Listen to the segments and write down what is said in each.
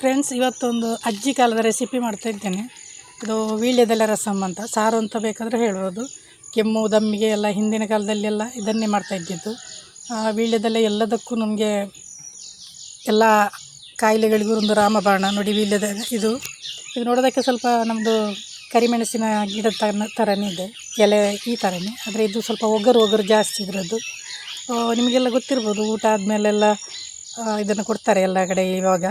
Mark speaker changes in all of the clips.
Speaker 1: Friends, ಇವತ್ತೊಂದು ಅಜ್ಜಿ ಕಾಲದ ರೆಸಿಪಿ ಮಾಡ್ತಾ ಇದ್ದೇನೆ. ಇದು ವೀಳ್ಯದೆಲೆ ರಸಮ್ ಅಂತ. ಸಾರು ಅಂತ ಬೇಕಾದರೆ ಹೇಳ್ಬೋದು. ಕೆಮ್ಮು, ದಮ್ಮಿಗೆ ಎಲ್ಲ ಹಿಂದಿನ ಕಾಲದಲ್ಲೆಲ್ಲ ಇದನ್ನೇ ಮಾಡ್ತಾ ಇದ್ದಿದ್ದು. ವೀಳ್ಯದೆಲೆ ಎಲ್ಲದಕ್ಕೂ ನಮಗೆ ಎಲ್ಲ ಕಾಯಿಲೆಗಳಿಗೂ ಒಂದು ರಾಮಬಾಣ. ನೋಡಿ ವೀಳ್ಯದ ಇದು. ಇದು ನೋಡೋದಕ್ಕೆ ಸ್ವಲ್ಪ ನಮ್ಮದು ಕರಿಮೆಣಸಿನ ಗಿಡದ ತರ ಥರನೇ ಇದೆ. ಎಲೆ ಈ ಥರನೇ ಆದರೆ ಇದು ಸ್ವಲ್ಪ ಒಗ್ಗರು ಒಗ್ಗರು ಜಾಸ್ತಿ ಇದರದ್ದು ನಿಮಗೆಲ್ಲ ಗೊತ್ತಿರ್ಬೋದು, ಊಟ ಆದಮೇಲೆಲ್ಲ ಇದನ್ನು ಕೊಡ್ತಾರೆ ಎಲ್ಲ ಕಡೆ ಇವಾಗ.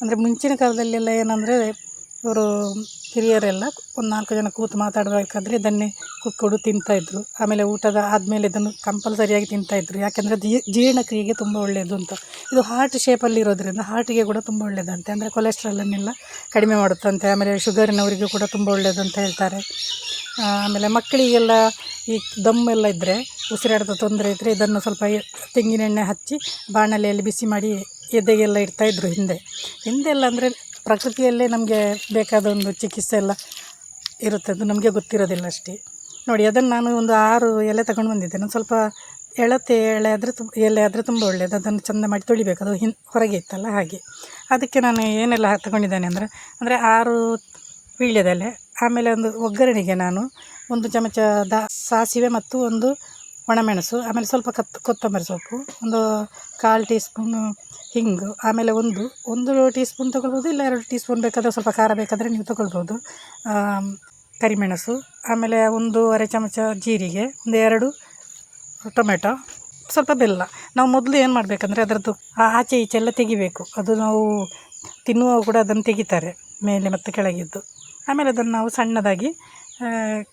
Speaker 1: ಅಂದರೆ ಮುಂಚಿನ ಕಾಲದಲ್ಲೆಲ್ಲ ಏನಂದರೆ ಇವರು ಹಿರಿಯರೆಲ್ಲ ಒಂದು ನಾಲ್ಕು ಜನ ಕೂತು ಮಾತಾಡಬೇಕಾದ್ರೆ ಇದನ್ನೇ ಕುಕ್ಕೊಡು ತಿಂತಾಯಿದ್ರು ಆಮೇಲೆ ಊಟದ ಆದಮೇಲೆ ಇದನ್ನು ಕಂಪಲ್ಸರಿಯಾಗಿ ತಿಂತಾಯಿದ್ರು ಯಾಕೆಂದರೆ ಜೀರ್ಣಕ್ರಿಯೆಗೆ ತುಂಬ ಒಳ್ಳೆಯದು ಅಂತ. ಇದು ಹಾರ್ಟ್ ಶೇಪಲ್ಲಿ ಇರೋದ್ರಿಂದ ಹಾರ್ಟಿಗೆ ಕೂಡ ತುಂಬ ಒಳ್ಳೆಯದಂತೆ ಅಂದರೆ ಕೊಲೆಸ್ಟ್ರಾಲನ್ನೆಲ್ಲ ಕಡಿಮೆ ಮಾಡುತ್ತಂತೆ. ಆಮೇಲೆ ಶುಗರಿನವರಿಗೂ ಕೂಡ ತುಂಬ ಒಳ್ಳೆಯದು ಅಂತ ಹೇಳ್ತಾರೆ ಆಮೇಲೆ ಮಕ್ಕಳಿಗೆಲ್ಲ ಈ ದಮ್ಮೆಲ್ಲ ಇದ್ದರೆ ಉಸಿರಾಟದ ತೊಂದರೆ ಇದ್ದರೆ ಇದನ್ನು ಸ್ವಲ್ಪ ತೆಂಗಿನೆಣ್ಣೆ ಹಚ್ಚಿ ಬಾಣಲೆಯಲ್ಲಿ ಬಿಸಿ ಮಾಡಿ ಎದೆಗೆಲ್ಲ ಇಡ್ತಾಯಿದ್ರು ಹಿಂದೆ. ಹಿಂದೆ ಎಲ್ಲ ಅಂದರೆ ಪ್ರಕೃತಿಯಲ್ಲೇ ನಮಗೆ ಬೇಕಾದ ಒಂದು ಚಿಕಿತ್ಸೆ ಎಲ್ಲ ಇರುತ್ತೆ ಅದು ನಮಗೆ ಗೊತ್ತಿರೋದಿಲ್ಲ ಅಷ್ಟೇ. ನೋಡಿ, ಅದನ್ನು ನಾನು ಒಂದು ಆರು ಎಲೆ ತಗೊಂಡು ಬಂದಿದ್ದೆ. ಒಂದು ಸ್ವಲ್ಪ ಎಳತೆ ಎಳೆ ಆದರೆ ತುಂಬ ಎಲೆ ಆದರೆ ತುಂಬ ಒಳ್ಳೆಯದು ಅದನ್ನು ಚೆಂದ ಮಾಡಿ ತೊಳಿಬೇಕು. ಅದು ಹಿನ್, ಹೊರಗೆ ಇತ್ತಲ್ಲ ಹಾಗೆ. ಅದಕ್ಕೆ ನಾನು ಏನೆಲ್ಲ ತಗೊಂಡಿದ್ದೇನೆ ಅಂದರೆ ಅಂದರೆ ಆರು ವೀಳ್ಯದೆಲೆ, ಆಮೇಲೆ ಒಂದು ಒಗ್ಗರಣೆಗೆ ನಾನು ಒಂದು ಚಮಚ ದ, ಸಾಸಿವೆ ಮತ್ತು ಒಂದು ಒಣಮೆಣಸು, ಆಮೇಲೆ ಸ್ವಲ್ಪ ಕತ್, ಕೊತ್ತಂಬರಿ ಸೊಪ್ಪು, ಒಂದು ಕಾಲು ಟೀ ಸ್ಪೂನು ಹಿಂಗು, ಆಮೇಲೆ ಒಂದು ಒಂದು ಟೀ ಸ್ಪೂನ್ ತೊಗೊಳ್ಬೋದು, ಇಲ್ಲ ಎರಡು ಟೀ ಸ್ಪೂನ್ ಬೇಕಾದರೆ ಸ್ವಲ್ಪ ಖಾರ ಬೇಕಾದರೆ ನೀವು ತೊಗೊಳ್ಬೋದು. ಕರಿಮೆಣಸು, ಆಮೇಲೆ ಒಂದೂವರೆ ಚಮಚ ಜೀರಿಗೆ, ಒಂದು ಎರಡು ಟೊಮೆಟೊ, ಸ್ವಲ್ಪ ಬೆಲ್ಲ. ನಾವು ಮೊದಲು ಏನು ಮಾಡಬೇಕಂದ್ರೆ ಅದರದ್ದು ಆ- ಆಚೆ ಈಚೆ ಎಲ್ಲ ತೆಗಿಬೇಕು. ಅದು ನಾವು ತಿನ್ನುವಾಗ ಕೂಡ ಅದನ್ನು ತೆಗಿತಾರೆ, ಮೇಲೆ ಮತ್ತು ಕೆಳಗಿದ್ದು. ಆಮೇಲೆ ಅದನ್ನು ನಾವು ಸಣ್ಣದಾಗಿ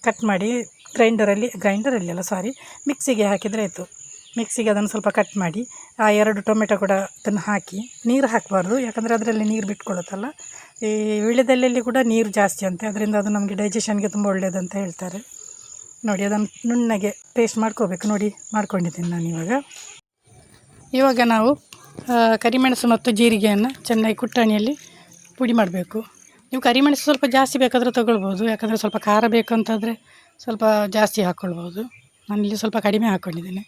Speaker 1: ಕಟ್ ಮಾಡಿ ಗ್ರೈಂಡರಲ್ಲಿ ಗ್ರೈಂಡರಲ್ಲಿ ಅಲ್ಲ ಸಾರಿ ಮಿಕ್ಸಿಗೆ ಹಾಕಿದರೆ ಆಯಿತು. ಮಿಕ್ಸಿಗೆ ಅದನ್ನು ಸ್ವಲ್ಪ ಕಟ್ ಮಾಡಿ, ಆ ಎರಡು ಟೊಮೆಟೊ ಕೂಡ ಅದನ್ನು ಹಾಕಿ, ನೀರು ಹಾಕಬಾರ್ದು, ಯಾಕಂದರೆ ಅದರಲ್ಲಿ ನೀರು ಬಿಟ್ಕೊಳ್ಳುತ್ತಲ್ಲ. ಈ ವಿಳ್ಯದೆಲೆಯಲ್ಲಿ ಕೂಡ ನೀರು ಜಾಸ್ತಿ ಅಂತೆ, ಅದರಿಂದ ಅದು ನಮಗೆ ಡೈಜೆಷನ್ಗೆ ತುಂಬ ಒಳ್ಳೆಯದಂತ ಹೇಳ್ತಾರೆ. ನೋಡಿ, ಅದನ್ನು ನುಣ್ಣಗೆ ಪೇಸ್ಟ್ ಮಾಡ್ಕೋಬೇಕು. ನೋಡಿ, ಮಾಡ್ಕೊಂಡಿದ್ದೀನಿ ನಾನು ಇವಾಗ. ಇವಾಗ ನಾವು ಕರಿಮೆಣಸು ಮತ್ತು ಜೀರಿಗೆಯನ್ನು ಚೆನ್ನಾಗಿ ಕುಟ್ಟಾಣಿಯಲ್ಲಿ ಪುಡಿ ಮಾಡಬೇಕು. ನೀವು ಕರಿಮೆಣಸು ಸ್ವಲ್ಪ ಜಾಸ್ತಿ ಬೇಕಾದರೂ ತಗೊಳ್ಬೋದು, ಯಾಕಂದರೆ ಸ್ವಲ್ಪ ಖಾರ ಬೇಕು ಅಂತಾದರೆ ಸ್ವಲ್ಪ ಜಾಸ್ತಿ ಹಾಕ್ಕೊಳ್ಬೋದು. ನಾನಿಲ್ಲಿ ಸ್ವಲ್ಪ ಕಡಿಮೆ ಹಾಕ್ಕೊಂಡಿದ್ದೇನೆ.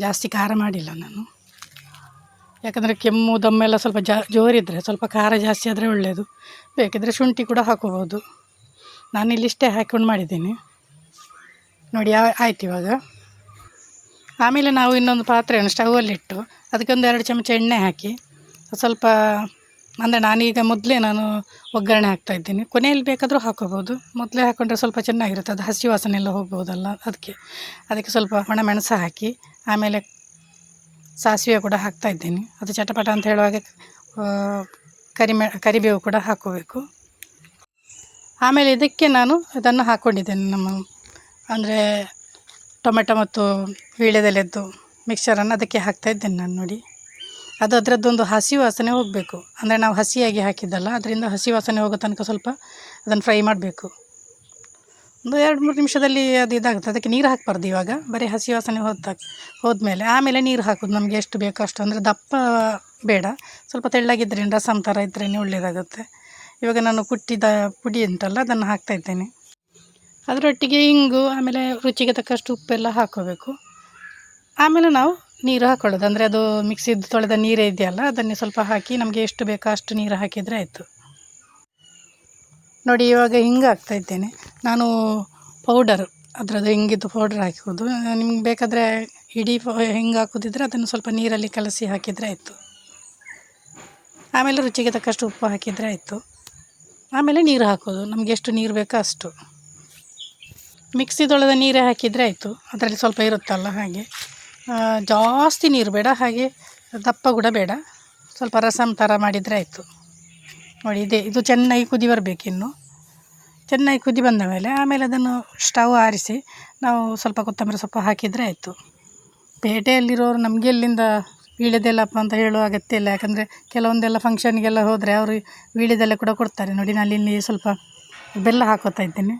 Speaker 1: ಜಾಸ್ತಿ ಖಾರ ಮಾಡಿಲ್ಲ ನಾನು. ಯಾಕಂದರೆ ಕೆಮ್ಮು, ದಮ್ಮೆಲ್ಲ ಸ್ವಲ್ಪ ಜಾ ಜೋರಿದ್ದರೆ ಸ್ವಲ್ಪ ಖಾರ ಜಾಸ್ತಿ ಆದರೆ ಒಳ್ಳೆಯದು ಬೇಕಿದ್ದರೆ ಶುಂಠಿ ಕೂಡ ಹಾಕೋಬೋದು ನಾನು ಇಷ್ಟೇ ಹಾಕ್ಕೊಂಡು ಮಾಡಿದ್ದೀನಿ. ನೋಡಿ ಆಯ್ತು ಇವಾಗ. ಆಮೇಲೆ ನಾವು ಇನ್ನೊಂದು ಪಾತ್ರೆಯನ್ನು ಸ್ಟವಲ್ಲಿಟ್ಟು ಅದಕ್ಕೊಂದು ಎರಡು ಚಮಚ ಎಣ್ಣೆ ಹಾಕಿ, ಸ್ವಲ್ಪ ಅಂದರೆ ನಾನೀಗ ಮೊದಲೇ ನಾನು ಒಗ್ಗರಣೆ ಹಾಕ್ತಾ ಇದ್ದೀನಿ. ಕೊನೆಯಲ್ಲಿ ಬೇಕಾದರೂ ಹಾಕೋಬೋದು. ಮೊದಲೇ ಹಾಕ್ಕೊಂಡ್ರೆ ಸ್ವಲ್ಪ ಚೆನ್ನಾಗಿರುತ್ತೆ. ಅದು ಹಸಿ ವಾಸನೆ ಎಲ್ಲ ಹೋಗ್ಬೋದಲ್ಲ ಅದಕ್ಕೆ. ಅದಕ್ಕೆ ಸ್ವಲ್ಪ ಒಣಮೆಣಸು ಹಾಕಿ, ಆಮೇಲೆ ಸಾಸಿವೆ ಕೂಡ ಹಾಕ್ತಾ ಇದ್ದೀನಿ. ಅದು ಚಟಪಟ ಅಂತ ಹೇಳುವಾಗ ಕರಿಮೆ, ಕರಿಬೇವು ಕೂಡ ಹಾಕೋಬೇಕು. ಆಮೇಲೆ ಇದಕ್ಕೆ ನಾನು ಇದನ್ನು ಹಾಕ್ಕೊಂಡಿದ್ದೇನೆ ನಮ್ಮ, ಅಂದರೆ ಟೊಮೆಟೊ ಮತ್ತು ವೀಳ್ಯದೆಲೆದ್ದು ಮಿಕ್ಸರನ್ನು ಅದಕ್ಕೆ ಹಾಕ್ತಾ ಇದ್ದೇನೆ ನಾನು ನೋಡಿ. ಅದು ಅದರದ್ದೊಂದು ಹಸಿ ವಾಸನೆ ಹೋಗಬೇಕು. ಅಂದರೆ ನಾವು ಹಸಿಯಾಗಿ ಹಾಕಿದ್ದಲ್ಲ, ಅದರಿಂದ ಹಸಿ ವಾಸನೆ ಹೋಗೋ ತನಕ ಸ್ವಲ್ಪ ಅದನ್ನು ಫ್ರೈ ಮಾಡಬೇಕು. ಒಂದು ಎರಡು ಮೂರು ನಿಮಿಷದಲ್ಲಿ ಅದು ಇದಾಗುತ್ತೆ. ಅದಕ್ಕೆ ನೀರು ಹಾಕಬಾರ್ದು ಇವಾಗ. ಬರೀ ಹಸಿ ವಾಸನೆ ಹೋದ ಹೋದ್ಮೇಲೆ ಆಮೇಲೆ ನೀರು ಹಾಕೋದು. ನಮಗೆ ಎಷ್ಟು ಬೇಕೋ ಅಷ್ಟು. ಅಂದರೆ ದಪ್ಪ ಬೇಡ. ಸ್ವಲ್ಪ ತೆಳ್ಳಗಿದ್ರೆ ರಸಮ್ ಥರ ಇದ್ರೇ ಒಳ್ಳೆಯದಾಗುತ್ತೆ ಇವಾಗ ನಾನು ಕುಟ್ಟಿದ ಪುಡಿ ಉಂಟಲ್ಲ, ಅದನ್ನು ಹಾಕ್ತಾ ಇದ್ದೇನೆ. ಅದರೊಟ್ಟಿಗೆ ಇಂಗು, ಆಮೇಲೆ ರುಚಿಗೆ ತಕ್ಕಷ್ಟು ಉಪ್ಪೆಲ್ಲ ಹಾಕೋಬೇಕು. ಆಮೇಲೆ ನಾವು ನೀರು ಹಾಕೊಳ್ಳೋದು. ಅಂದರೆ ಅದು ಮಿಕ್ಸಿದ್ದು ತೊಳೆದ ನೀರೇ ಇದೆಯಲ್ಲ, ಅದನ್ನೇ ಸ್ವಲ್ಪ ಹಾಕಿ ನಮಗೆ ಎಷ್ಟು ಬೇಕೋ ಅಷ್ಟು ನೀರು ಹಾಕಿದರೆ ಆಯಿತು. ನೋಡಿ, ಇವಾಗ ಹಿಂಗೆ ಹಾಕ್ತಾಯಿದ್ದೇನೆ ನಾನು ಪೌಡರ್ ಅದರದ್ದು ಹಿಂಗಿದ್ದು ಪೌಡರ್ ಹಾಕೋದು ನಿಮ್ಗೆ ಬೇಕಾದರೆ ಇಡೀ ಹಿಂಗೆ ಹಾಕೋದಿದ್ರೆ ಅದನ್ನು ಸ್ವಲ್ಪ ನೀರಲ್ಲಿ ಕಲಸಿ ಹಾಕಿದರೆ ಆಯಿತು. ಆಮೇಲೆ ರುಚಿಗೆ ತಕ್ಕಷ್ಟು ಉಪ್ಪು ಹಾಕಿದರೆ ಆಯಿತು. ಆಮೇಲೆ ನೀರು ಹಾಕೋದು. ನಮಗೆ ಎಷ್ಟು ನೀರು ಬೇಕೋ ಅಷ್ಟು. ಮಿಕ್ಸಿದೊಳದ ನೀರೇ ಹಾಕಿದರೆ ಆಯಿತು. ಅದರಲ್ಲಿ ಸ್ವಲ್ಪ ಇರುತ್ತಲ್ಲ ಹಾಗೆ. ಜಾಸ್ತಿ ನೀರು ಬೇಡ, ಹಾಗೆ ದಪ್ಪ ಕೂಡ ಬೇಡ. ಸ್ವಲ್ಪ ರಸಮ್ ಥರ ಮಾಡಿದರೆ ಆಯಿತು. ನೋಡಿ, ಇದೆ. ಇದು ಚೆನ್ನಾಗಿ ಕುದಿ ಬರಬೇಕಿನ್ನು ಚೆನ್ನಾಗಿ ಕುದಿ ಬಂದ ಮೇಲೆ ಆಮೇಲೆ ಅದನ್ನು ಸ್ಟವ್ ಆರಿಸಿ ನಾವು ಸ್ವಲ್ಪ ಕೊತ್ತಂಬರಿ ಸೊಪ್ಪು ಹಾಕಿದರೆ ಆಯಿತು. ಪೇಟೆಯಲ್ಲಿರೋರು ನಮಗೆ ಎಲ್ಲಿಂದ ವೀಳ್ಯದೆಲ್ಲಪ್ಪ ಅಂತ ಹೇಳುವ ಅಗತ್ಯ ಇಲ್ಲ. ಯಾಕಂದರೆ ಕೆಲವೊಂದೆಲ್ಲ ಫಂಕ್ಷನ್ಗೆಲ್ಲ ಹೋದರೆ ಅವರು ವೀಳ್ಯದೆಲ್ಲ ಕೂಡ ಕೊಡ್ತಾರೆ. ನೋಡಿ ನಾನು ಇಲ್ಲಿ ಸ್ವಲ್ಪ ಬೆಲ್ಲ ಹಾಕೋತಾ ಇದ್ದೇನೆ.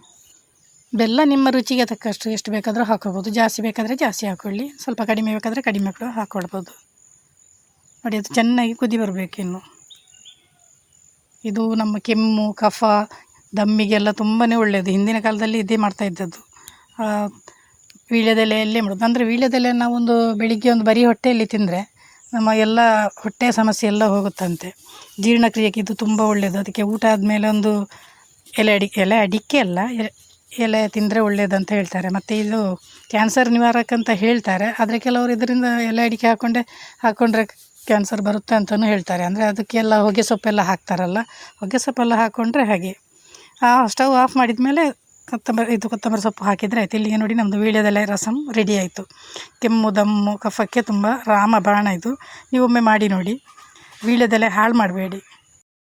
Speaker 1: ಬೆಲ್ಲ ನಿಮ್ಮ ರುಚಿಗೆ ತಕ್ಕಷ್ಟು ಎಷ್ಟು ಬೇಕಾದರೂ ಹಾಕೋಬೋದು. ಜಾಸ್ತಿ ಬೇಕಾದರೆ ಜಾಸ್ತಿ ಹಾಕೊಳ್ಳಿ. ಸ್ವಲ್ಪ ಕಡಿಮೆ ಬೇಕಾದರೆ ಕಡಿಮೆ ಕೂಡ ಹಾಕೊಳ್ಬೋದು. ನೋಡಿ, ಅದು ಚೆನ್ನಾಗಿ ಕುದಿ ಬರಬೇಕಿನ್ನು ಇದು ನಮ್ಮ ಕೆಮ್ಮು, ಕಫ, ದಮ್ಮಿಗೆಲ್ಲ ತುಂಬಾ ಒಳ್ಳೆಯದು. ಹಿಂದಿನ ಕಾಲದಲ್ಲಿ ಇದೇ ಮಾಡ್ತಾ ಇದ್ದದ್ದು. ವೀಳ್ಯದೆಲೆಯಲ್ಲೇ ಮಾಡೋದು. ಅಂದರೆ ವೀಳ್ಯದೆಲೆ ನಾವೊಂದು ಬೆಳಿಗ್ಗೆ ಒಂದು ಬರೀ ಹೊಟ್ಟೆಯಲ್ಲಿ ತಿಂದರೆ ನಮ್ಮ ಎಲ್ಲ ಹೊಟ್ಟೆ ಸಮಸ್ಯೆ ಎಲ್ಲ ಹೋಗುತ್ತಂತೆ. ಜೀರ್ಣಕ್ರಿಯೆಗೆ ಇದು ತುಂಬ ಒಳ್ಳೆಯದು. ಅದಕ್ಕೆ ಊಟ ಆದಮೇಲೆ ಒಂದು ಎಲೆ ಅಡಿಕೆ ಎಲೆ ಅಡಿಕೆ ಅಲ್ಲ ಎಲೆ ತಿಂದರೆ ಒಳ್ಳೆಯದಂತ ಹೇಳ್ತಾರೆ. ಮತ್ತು ಇದು ಕ್ಯಾನ್ಸರ್ ನಿವಾರಕ ಅಂತ ಹೇಳ್ತಾರೆ. ಆದರೆ ಕೆಲವರು ಇದರಿಂದ ಎಲೆ ಅಡಿಕೆ ಹಾಕ್ಕೊಂಡೆ ಹಾಕ್ಕೊಂಡ್ರೆ ಕ್ಯಾನ್ಸರ್ ಬರುತ್ತೆ ಅಂತಲೂ ಹೇಳ್ತಾರೆ. ಅಂದರೆ ಅದಕ್ಕೆಲ್ಲ ಹೊಗೆ ಸೊಪ್ಪೆಲ್ಲ ಹಾಕ್ತಾರಲ್ಲ, ಹೊಗೆ ಸೊಪ್ಪೆಲ್ಲ ಹಾಕ್ಕೊಂಡ್ರೆ ಹಾಗೆ. ಆ ಸ್ಟವ್ ಆಫ್ ಮಾಡಿದ ಮೇಲೆ ಕೊತ್ತಂಬರಿ, ಇದು ಕೊತ್ತಂಬರಿ ಸೊಪ್ಪು ಹಾಕಿದರೆ ಆಯ್ತು. ಇಲ್ಲಿಗೆ ನೋಡಿ ನಮ್ಮದು ವೀಳ್ಯದೆಲೆ ರಸಮ್ ರೆಡಿ ಆಯಿತು. ಕೆಮ್ಮು, ದಮ್ಮು, ಕಫಕ್ಕೆ ತುಂಬ ರಾಮ ಬಾಣ ಇದು. ನೀವೊಮ್ಮೆ ಮಾಡಿ ನೋಡಿ. ವೀಳ್ಯದೆಲೆ ಹಾಳು ಮಾಡಬೇಡಿ.